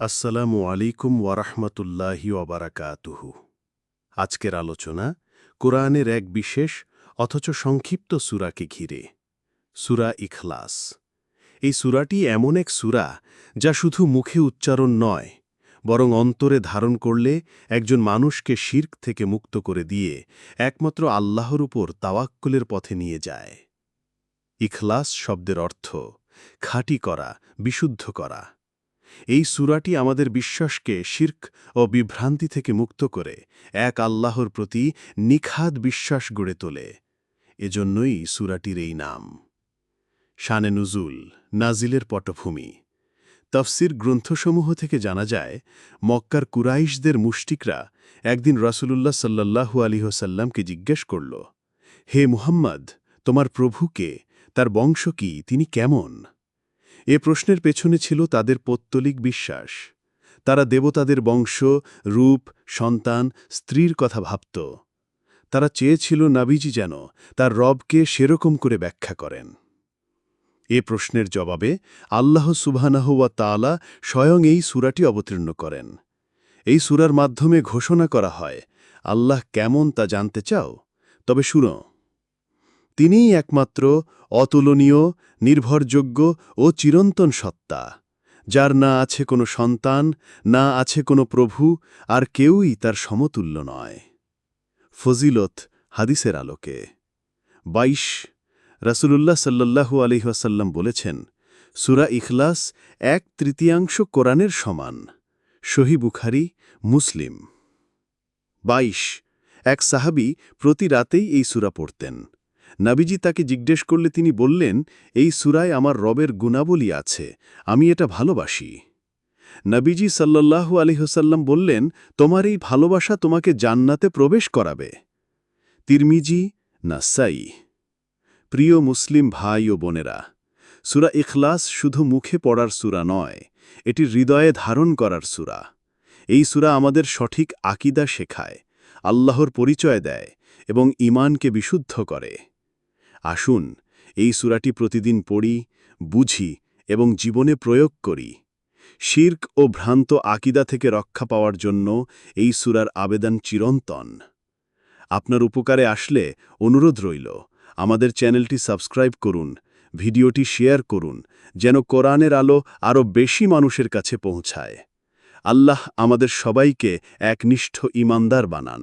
আসসালামু আলাইকুম ওয়ারাহমাতুল্লাহি ওবারাকাতুহু আজকের আলোচনা কোরআনের এক বিশেষ অথচ সংক্ষিপ্ত সূরাকে ঘিরে, সুরা ইখলাস। এই সুরাটি এমন এক সুরা যা শুধু মুখে উচ্চারণ নয়, বরং অন্তরে ধারণ করলে একজন মানুষকে শির্ক থেকে মুক্ত করে দিয়ে একমাত্র আল্লাহর উপর তাওয়াক্কুলের পথে নিয়ে যায়। ইখলাস শব্দের অর্থ খাঁটি করা, বিশুদ্ধ করা। এই সুরাটি আমাদের বিশ্বাসকে শির্ক ও বিভ্রান্তি থেকে মুক্ত করে, এক আল্লাহর প্রতি নিখাদ বিশ্বাস গড়ে তোলে। এজন্যই সুরাটির এই নাম। শানে নুজুল, নাজিলের পটভূমি। তফসির গ্রন্থসমূহ থেকে জানা যায়, মক্কার কুরাইশদের মুষ্টিকরা একদিন রাসূলুল্লাহ সাল্লাল্লাহু আলিহসাল্লামকে জিজ্ঞেস করল, হে মুহাম্মদ, তোমার প্রভুকে তার বংশ কি? তিনি কেমন? এ প্রশ্নের পেছনে ছিল তাদের পৌত্তলিক বিশ্বাস। তারা দেবতাদের বংশ, রূপ, সন্তান, স্ত্রীর কথা ভাবত। তারা চেয়েছিল নাবিজি যেন তার রবকে সেরকম করে ব্যাখ্যা করেন। এ প্রশ্নের জবাবে আল্লাহ সুবহানাহুয়া তাআলা স্বয়ং এই সুরাটি অবতীর্ণ করেন। এই সুরার মাধ্যমে ঘোষণা করা হয়, আল্লাহ কেমন তা জানতে চাও? তবে শুনো তিনিই একমাত্র অতুলনীয়, নির্ভরযোগ্য ও চিরন্তন সত্তা। যার না আছে কোনো সন্তান, না আছে কোনো প্রভু, আর কেউই তার সমতুল্য নয়। ফজিলত হাদিসের আলোকে। বাইশ, রাসূলুল্লাহ সাল্লাল্লাহু আলহিহাসাল্লাম বলেছেন, সুরা ইখলাস এক তৃতীয়াংশ কোরআনের সমান। সহি বুখারি, মুসলিম। বাইশ, এক সাহাবি প্রতি রাতেই এই সুরা পড়তেন। নাবিজি তাকে জিজ্ঞেস করলে তিনি বললেন, এই সুরায় আমার রবের গুণাবলী আছে, আমি এটা ভালোবাসি। নাবিজি সাল্লাল্লাহু আলিহসাল্লাম বললেন, তোমার এই ভালোবাসা তোমাকে জান্নাতে প্রবেশ করাবে। তিরমিজি, নাসাই। প্রিয় মুসলিম ভাই ও বোনেরা, সুরা ইখলাস শুধু মুখে পড়ার সুরা নয়, এটি হৃদয়ে ধারণ করার সুরা। এই সুরা আমাদের সঠিক আকিদা শেখায়, আল্লাহর পরিচয় দেয় এবং ইমানকে বিশুদ্ধ করে। আসুন, এই সুরাটি প্রতিদিন পড়ি, বুঝি এবং জীবনে প্রয়োগ করি। শির্ক ও ভ্রান্ত আকিদা থেকে রক্ষা পাওয়ার জন্য এই সুরার আবেদন চিরন্তন। আপনার উপকারে আসলে অনুরোধ রইল, আমাদের চ্যানেলটি সাবস্ক্রাইব করুন, ভিডিওটি শেয়ার করুন, যেন কোরআনের আলো আরও বেশি মানুষের কাছে পৌঁছায়। আল্লাহ আমাদের সবাইকে একনিষ্ঠ ইমানদার বানান।